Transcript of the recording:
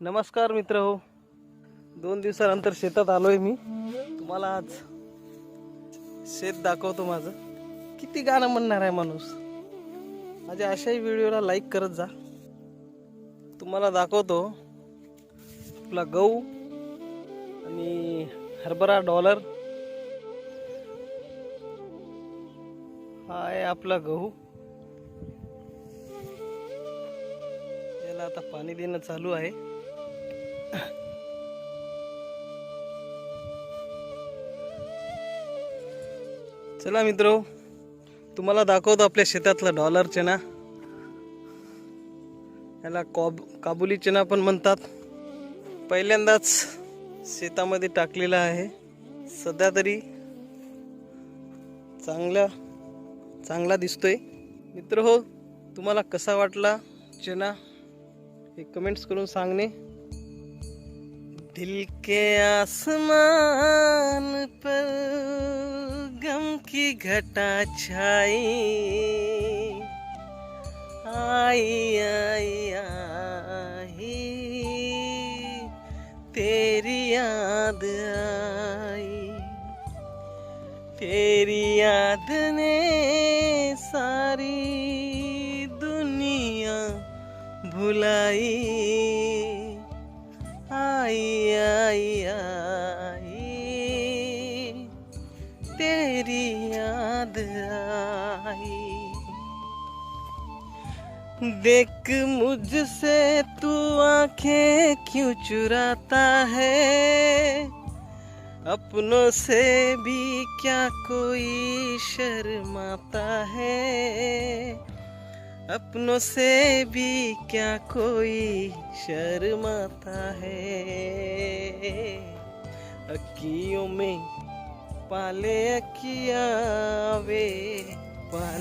नमस्कार मित्र हो. दोन दिवसानंतर शेतात आलोय मी. तुम्हाला आज शेत दाखवतो माझं. किती गाणं म्हणणार आहे माणूस. माझ्या अशाही व्हिडिओला लाईक करत जा. तुम्हाला दाखवतो. आपला गहू आणि हरभरा डॉलर. हा आहे आपला गहू. याला आता पाणी देणं चालू आहे. चला मित्र तुम्हाला दाखवतो आपल्या शेतातला डॉलर चना. याला कॉब काबुली चना पण म्हणतात. पहिल्यांदाच शेतामध्ये टाकलेला आहे. सध्या तरी चांगला चांगला दिसतोय. मित्र हो तुम्हाला कसा वाटला चना? हे कमेंट्स करून सांगणे. दिल के आसमान पर गम की घटा छाई। आई आई आई, तेरी याद आई। तेरी याद ने सारी दुनिया भुलाई। आई याद आई। देख मुझसे तू आँखें क्यों चुराता है? अपनों से भी क्या कोई शर्माता है? अपनों से भी क्या कोई शर्माता है? अखियों में পালে কিয়াবে পালে